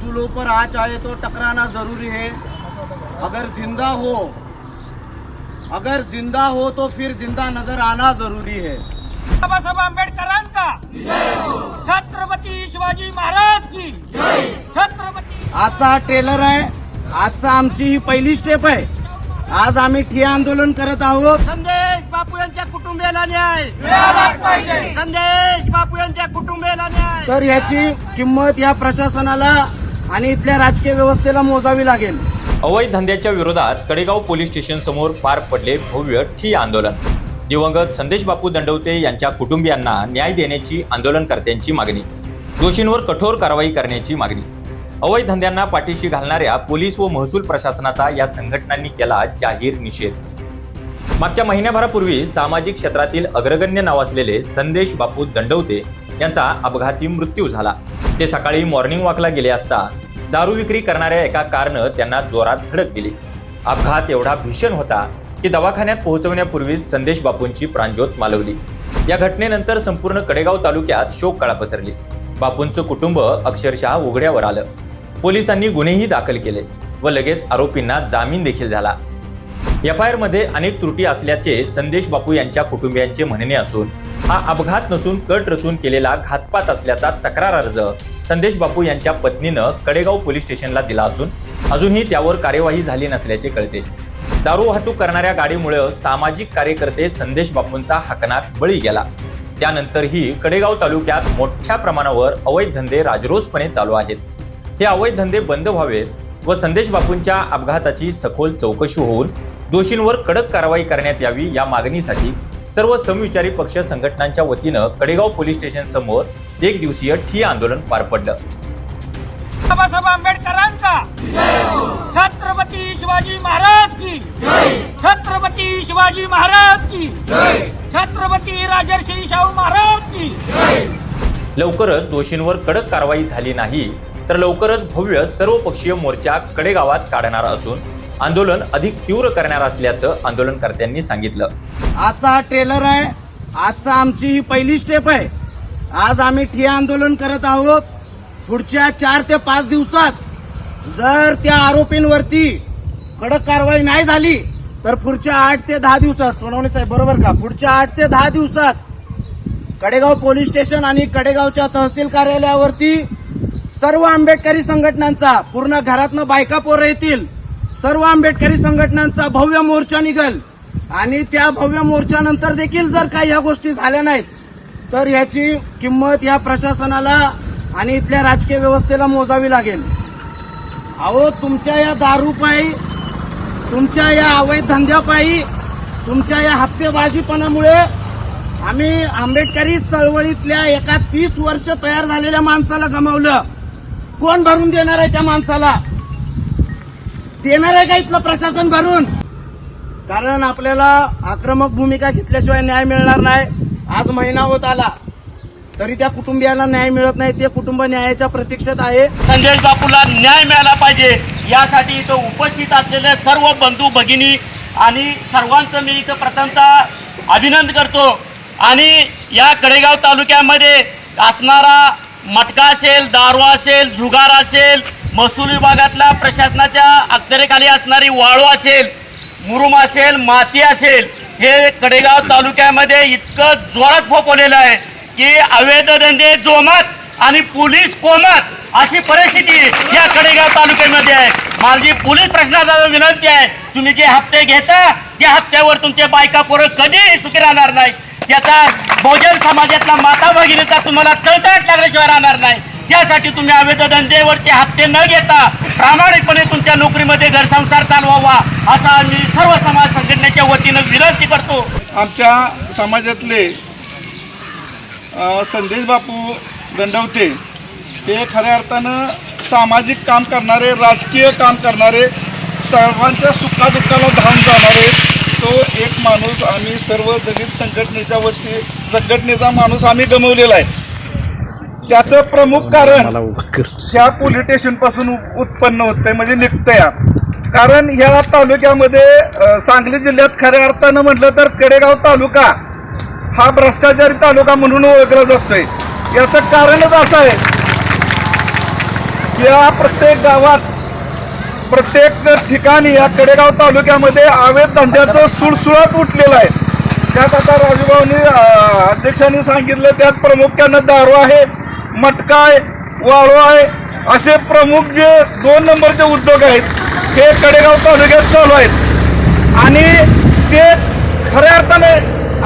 उसूलों पर आ चाहे तो टकराना जरूरी है। अगर जिंदा हो अगर जिंदा हो तो फिर जिंदा नजर आना जरूरी है। बाबासाहेब आंबेडकरांचा। छत्रपती शिवाजी महाराज की। छत्रपती आजचा हा ट्रेलर आहे आजचा आमची ही पहिली स्टेप आहे. आज आम्ही ठिय्या आंदोलन करत आहोत. संदेश बापू यांच्या कुटुंबियाला न्याय। मिळालाच पाहिजे. संदेश बापू यांच्या कुटुंबियाला न्याय। तर ह्याची किंमत या प्रशासनाला आणि इथल्या राजकीय व्यवस्थेला मोजावी लागेल. अवैध धंद्याच्या विरोधात कडेगाव पोलीस स्टेशन समोर पार पडले भव्य ठिय्या आंदोलन. दिवंगत संदेश बापू दंडवते यांच्या कुटुंबियांना न्याय देण्याची आंदोलनकर्त्यांची मागणी. दोषींवर कठोर कारवाई करण्याची मागणी. अवैध धंद्यांना पाठीशी घालणाऱ्या पोलीस व महसूल प्रशासनाचा या संघटनांनी केला जाहीर निषेध. मागच्या महिन्याभरापूर्वी सामाजिक क्षेत्रातील अग्रगण्य नाव असलेले संदेश बापू दंडवते यांचा अपघाती मृत्यू झाला. ते सकाळी मॉर्निंग वॉकला गेले असता दारू विक्री करणाऱ्या एका कारनं त्यांना जोरात धडक दिली. अपघात एवढा भीषण होता की दवाखान्यात पोहोचवण्यापूर्वीच संदेश बापूंची प्राणज्योत मालवली. या घटनेनंतर संपूर्ण कडेगाव तालुक्यात शोककळा पसरली. बापूंचं कुटुंब अक्षरशः उघड्यावर आलं. पोलिसांनी गुन्हेही दाखल केले व लगेच आरोपींना जामीन देखील झाला. एफ आय आरमध्ये अनेक त्रुटी असल्याचे संदेश बापू यांच्या कुटुंबियांचे म्हणणे असून हा अपघात नसून कट रचून केलेला घातपात असल्याचा तक्रार अर्ज संदेश बापू यांच्या पत्नीनं कडेगाव पोलीस स्टेशनला दिला असून अजूनही त्यावर कार्यवाही झाली नसल्याचे कळते. दारू वाहतूक करणाऱ्या गाडीमुळे सामाजिक कार्यकर्ते संदेश बापूंचा हकनात बळी गेला. त्यानंतरही कडेगाव तालुक्यात मोठ्या प्रमाणावर अवैध धंदे राजरोसपणे चालू आहेत. हे अवैध धंदे बंद व्हावेत व संदेश बापूंच्या अपघाताची सखोल चौकशी होऊन दोषींवर कडक कारवाई करण्यात यावी या मागणीसाठी सर्व समविचारी पक्ष संघटनांच्या वतीनं कडेगाव पोलीस स्टेशन समोर एक दिवसीय ठिय्या आंदोलन पार पडलं. बाबासाहेब आंबेडकरांचा. छत्रपती शिवाजी महाराज की. छत्रपती शिवाजी महाराज की. छत्रपती राजर्षी शाहू महाराज की. लवकरच दोषींवर कडक कारवाई झाली नाही तर लवकरच भव्य सर्वपक्षीय मोर्चा कडेगावात काढणार असून आंदोलन अधिक तीव्र करणार असल्याचं आंदोलनकर्त्यांनी सांगितलं. आजचा हा ट्रेलर आहे. आजचा आमची ही पहिली स्टेप आहे. आज आम्ही ठिया आंदोलन करत आहोत पुढच्या चार ते पाच दिवसात. जर त्या आरोपींवरती कडक कारवाई नाही झाली तर पुढच्या आठ ते दहा दिवसात सोनवणे साहेब बरोबर का? पुढच्या आठ ते दहा दिवसात कडेगाव पोलीस स्टेशन आणि कडेगावच्या तहसील कार्यालयावरती सर्व आंबेडकरी संघटनांचा पूर्ण घरातनं बायका पोरं येतील. सर्व आंबेडकरी संघटनांचा भव्य मोर्चा निघल. आणि त्या भव्य मोर्चानंतर देखील जर काही ह्या गोष्टी झाल्या नाहीत तर ह्याची किंमत या प्रशासनाला आणि इथल्या राजकीय व्यवस्थेला मोजावी लागेल. अहो तुमच्या या दारूपायी तुमच्या या अवैध धंद्यापायी तुमच्या या हप्तेबाजीपणामुळे आम्ही आंबेडकरी चळवळीतल्या एका तीस वर्ष तयार झालेल्या माणसाला गमावलं. कोण भरून देणार आहे त्या माणसाला? देणार आहे का इथलं प्रशासन भरून? कारण आपल्याला आक्रमक भूमिका घेतल्याशिवाय न्याय मिळणार नाही. आज महिना होत आला. तरी त्या कुटुंबियाला न्याय मिळत नाही. ते कुटुंब न्यायाच्या प्रतीक्षेत आहे. संदेश बापूला न्याय मिळाला पाहिजे. यासाठी इथं उपस्थित असलेले सर्व बंधू भगिनी आणि सर्वांचं मी इथं प्रथमतः अभिनंदन करतो. आणि या कडेगाव तालुक्यामध्ये असणारा मटका असेल दारू असेल जुगार असेल महसूल विभागातल्या प्रशासनाच्या अखतरेखाली असणारी वाळू असेल मुरुम असेल माती असेल हे कडेगाव तालुक्यामध्ये इतकं जोरात फोकवलेलं आहे की अवैध धंदे जोमात आणि पोलीस कोमात अशी परिस्थिती या कडेगाव तालुक्यामध्ये आहे. माझी पोलीस प्रश्नाचा विनंती आहे तुम्ही जे हप्ते घेता त्या हप्त्यावर तुमचे बायका पोरं कधी सुखी राहणार नाही. त्याचा बहुजन समाजातला माता भगिनीचा तुम्हाला तळतळाट लागल्याशिवाय राहणार नाही. त्यासाठी तुम्ही अवैध धंदेवरचे हप्ते न घेता प्रामाणिकपणे तुमच्या नोकरीमध्ये घरसंसार चालवावा असा आम्ही सर्व समाज संघटनेच्या वतीनं विनंती करतो. आमच्या समाजातले संदेश बापू दंडवते हे खऱ्या अर्थानं सामाजिक काम करणारे राजकीय काम करणारे सर्वांच्या सुखादुःखाला धावून जाणारे तो एक माणूस आम्ही सर्व दलित संघटनेच्या वती संघटनेचा माणूस आम्ही गमवलेला आहे. त्याचं प्रमुख कारण ह्या पोलीस स्टेशनपासून उ- उत्पन्न होतंय म्हणजे निघतंय कारण ह्या तालुक्यामध्ये सांगली जिल्ह्यात खऱ्या अर्थानं म्हटलं तर कडेगाव तालुका हा भ्रष्टाचारी तालुका म्हणून ओळखला जातोय. याचं कारणच असं आहे या प्रत्येक गावात प्रत्येक ठिकाणी या कडेगाव तालुक्यामध्ये अवैध धंद्याचं सुळसुळाट उठलेलं आहे. त्यात आता राजूभाऊनी अध्यक्षांनी सांगितलं त्यात प्रामुख्यानं दारू आहे. मटका आहे वाळू आहे असे प्रमुख जे दोन नंबरचे उद्योग आहेत हे कडेगाव तालुक्यात चालू आहेत. आणि ते खऱ्या अर्थाने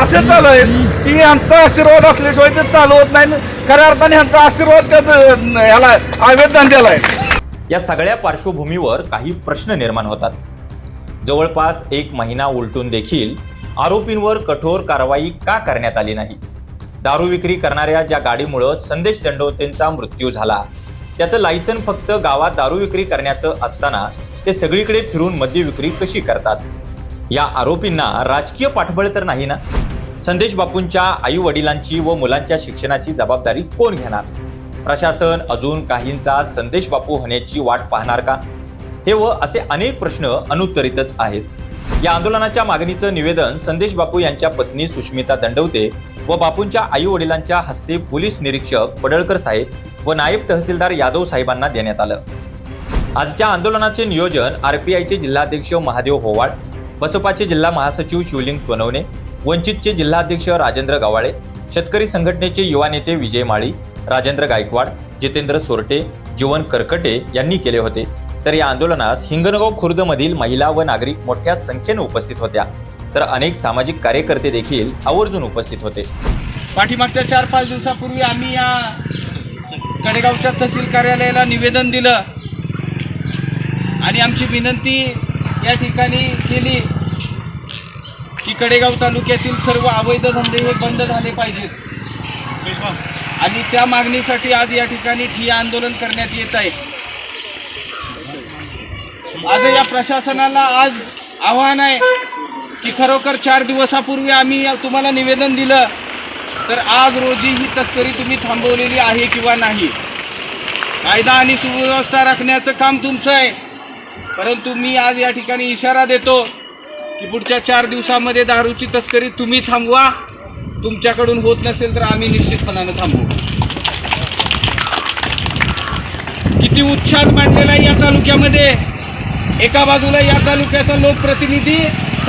असे चालू आहेत की यांचा आशीर्वाद असल्याशिवाय ते चालू होत नाही. खऱ्या अर्थाने यांचा आशीर्वाद त्यात ह्याला अवैध धंद्याला आहे. या सगळ्या पार्श्वभूमीवर काही प्रश्न निर्माण होतात. जवळपास एक महिना उलटून देखील आरोपींवर कठोर कारवाई का करण्यात आली नाही? दारू विक्री करणाऱ्या ज्या गाडीमुळं संदेश दंडवतेंचा मृत्यू झाला. त्याचं लायसन फक्त गावात दारू विक्री करण्याचं असताना ते सगळीकडे फिरून मद्य विक्री कशी करतात? या आरोपींना राजकीय पाठबळ तर नाही ना? संदेश बापूंच्या आई वडिलांची व मुलांच्या शिक्षणाची जबाबदारी कोण घेणार? प्रशासन अजून काहींचा संदेश बापू होण्याची वाट पाहणार का? हे व असे अनेक प्रश्न अनुत्तरितच आहेत. या आंदोलनाच्या मागणीचं निवेदन संदेश बापू यांच्या पत्नी सुष्मिता दंडवते व बापूंच्या आई वडिलांच्या हस्ते पोलीस निरीक्षक पडळकर साहेब व नायब तहसीलदार यादव साहेबांना देण्यात आलं. आजच्या आंदोलनाचे नियोजन आरपीआयचे जिल्हाध्यक्ष महादेव होवाळ बसपाचे जिल्हा महासचिव शिवलिंग सोनवणे वंचितचे जिल्हाध्यक्ष राजेंद्र गवाळे शेतकरी संघटनेचे युवा नेते विजय माळी राजेंद्र गायकवाड जितेंद्र सोरटे जीवन करकटे यांनी केले होते. तर या आंदोलनास हिंगणगाव खुर्दमधील महिला व नागरिक मोठ्या संख्येने उपस्थित होत्या. तर अनेक सामाजिक कार्यकर्ते देखील आवर्जून उपस्थित होते. पाठीमागच्या चार पाच दिवसापूर्वी आम्ही या कडेगावच्या तहसील कार्यालयाला निवेदन दिलं. आणि आमची विनंती या ठिकाणी केली की कडेगाव तालुक्यातील सर्व अवैध धंदे हे बंद झाले पाहिजेत. आणि त्या मागणीसाठी आज या ठिकाणी ठिय्या आंदोलन करण्यात येत आहे. आज या प्रशासनाला आज आव्हान आहे की खरोखर चार दिवसापूर्वी आम्ही तुम्हाला निवेदन दिलं तर आज रोजी ही तस्करी तुम्ही थांबवलेली आहे किंवा नाही? कायदा आणि सुव्यवस्था राखण्याचं काम तुमचं आहे. परंतु मी आज या ठिकाणी इशारा देतो की पुढच्या चार दिवसामध्ये दारूची तस्करी तुम्ही थांबवा. तुमच्याकडून होत नसेल तर आम्ही निश्चितपणानं थांबवू. किती उच्छाद मांडलेला आहे या तालुक्यामध्ये. एका बाजूला या तालुक्याचा लोकप्रतिनिधी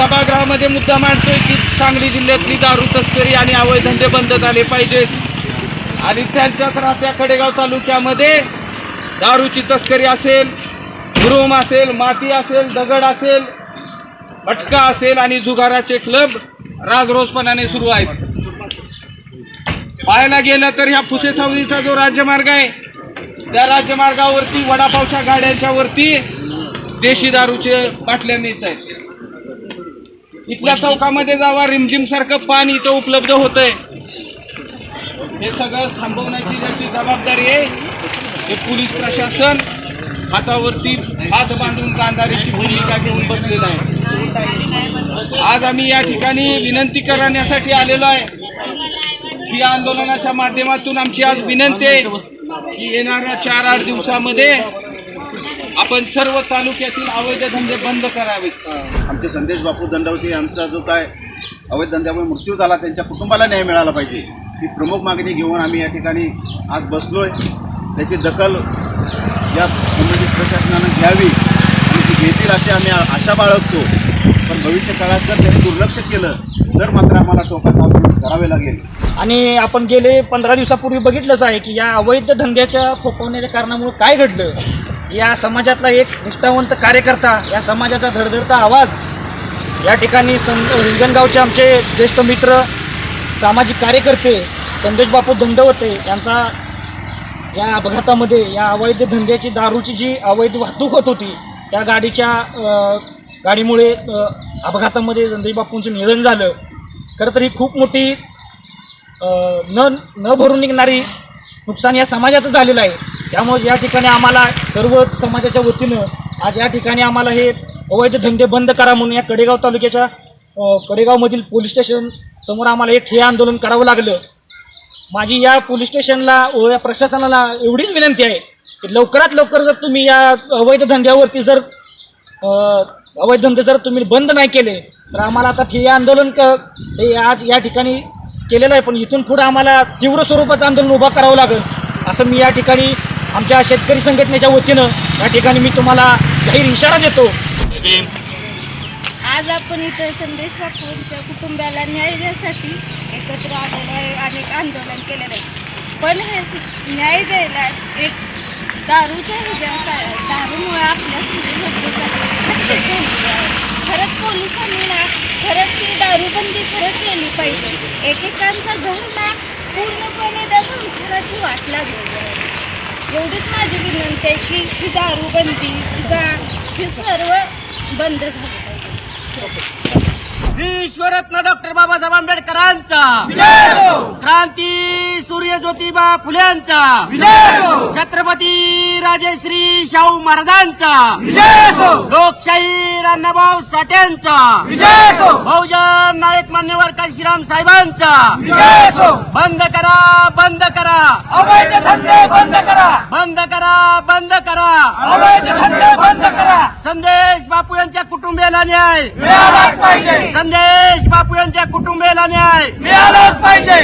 सभागृहामध्ये मुद्दा मांडतोय की सांगली जिल्ह्यातली दारू तस्करी आणि अवैध धंदे बंद झाले पाहिजेत. आणि त्यांच्याच राहत्या खडेगाव तालुक्यामध्ये दारूची तस्करी असेल भ्रूम असेल माती असेल दगड असेल मटका असेल आणि जुगाराचे क्लब राजरोसपणाने सुरू आहेत. पाहायला गेलं तर ह्या फुसे सावलीचा जो राज्यमार्ग आहे त्या राज्यमार्गावरती वडापावच्या गाड्यांच्या वरती देशी दारूचे बाटल्या मिळत आहेत इथल्या चौकामध्ये जावा रिमझिम सारखं पाणी इथं उपलब्ध होतंय. हे सगळं थांबवण्याची ज्याची जबाबदारी आहे हे पोलीस प्रशासन हातावरती हात बांधून गांधारीची भूमिका घेऊन बसलेलं आहे. आज आम्ही या ठिकाणी विनंती करण्यासाठी आलेलो आहे. की या आंदोलनाच्या माध्यमातून आमची आज विनंती आहे की येणाऱ्या चार आठ दिवसामध्ये आपण सर्व तालुक्यातील अवैध धंदे बंद करावेत. आमचे संदेश बापू दंडवते यांचा जो काय अवैध धंद्यामुळे मृत्यू झाला त्यांच्या कुटुंबाला न्याय मिळाला पाहिजे. ही प्रमुख मागणी घेऊन आम्ही या ठिकाणी आज बसलोय. त्याची दखल या संबंधित प्रशासनानं घ्यावी आणि ती घेतील अशी आम्ही आशा बाळगतो. पण भविष्य काळात जर त्यांनी दुर्लक्ष केलं तर मात्र आम्हाला टोकाचं आंदोलन करावे लागेल. आणि आपण गेले पंधरा दिवसापूर्वी बघितलंच आहे की या अवैध धंद्याच्या फोपवण्याच्या कारणामुळे काय घडलं? या समाजातला एक निष्ठावंत कार्यकर्ता या समाजाचा धडधडता आवाज या ठिकाणी सं हिंगणगावचे आमचे ज्येष्ठ मित्र सामाजिक कार्यकर्ते संदेशबापू दंडवते यांचा या अपघातामध्ये या अवैध धंद्याची दारूची जी अवैध वाहतूक होत होती त्या गाडीच्या गाडीमुळे अपघातामध्ये संदेशबापूंचं निधन झालं. खरं तर ही खूप मोठी न न भरून निघणारी नुकसान या समाजाचं झालेलं आहे. त्यामुळे या ठिकाणी आम्हाला सर्व समाजाच्या वतीनं आज या ठिकाणी आम्हाला हे अवैध धंदे बंद करा म्हणून या कडेगाव तालुक्याच्या कडेगावमधील पोलीस स्टेशन समोर आम्हाला हे ठिय्या आंदोलन करावं लागलं. माझी या पोलीस स्टेशनला व या प्रशासनाला एवढीच विनंती आहे की लवकरात लवकर जर तुम्ही या अवैध धंद्यावरती जर अवैध धंदे जर तुम्ही बंद नाही केले तर आम्हाला आता ठिय्या आंदोलन क हे आज या ठिकाणी केलेलं आहे पण इथून पुढं आम्हाला तीव्र स्वरूपाचं आंदोलन उभा करावं लागेल असं मी या ठिकाणी आमच्या शेतकरी संघटनेच्या वतीनं या ठिकाणी मी तुम्हाला जाहीर इशारा देतो. आज आपण इथं संदेश बापूंच्या कुटुंबाला न्याय देण्यासाठी एकत्र आलेलो आणि अनेक आंदोलन केलेलं आहे. पण हे न्याय द्यायला एक दारूच्या ह्याच्या दारूमुळे आपल्या खरंच पोलिसांनी ना खरंच ती दारूबंदी खरंच केली पाहिजे. एकेकांचा धर्म पूर्णपणे त्या संस्काराची वाट लागलेली आहे एवढीच माझी विनंती आहे की ही दारूबंदी किंवा ही सर्व बंद झाली पाहिजे. विश्वरत्न डॉक्टर बाबासाहेब आंबेडकरांचा. क्रांती सूर्य ज्योतिबा फुल्यांचा. छत्रपती राजेश्री शाहू महाराजांचा. लोकशाही अण्णाभाऊ साठ्यांचा बहुजन नायक मान्यवर काशीराम साहेबांचा. बंद करा बंद करा. अवैध धंदे बंद करा. बंद करा बंद करा. अवैध धंदे बंद करा. संदेश बापू यांच्या कुटुंबियाला न्याय. पाहिजे. संदेश बापू यांच्या कुटुंबियाला न्याय मिळालाच पाहिजे.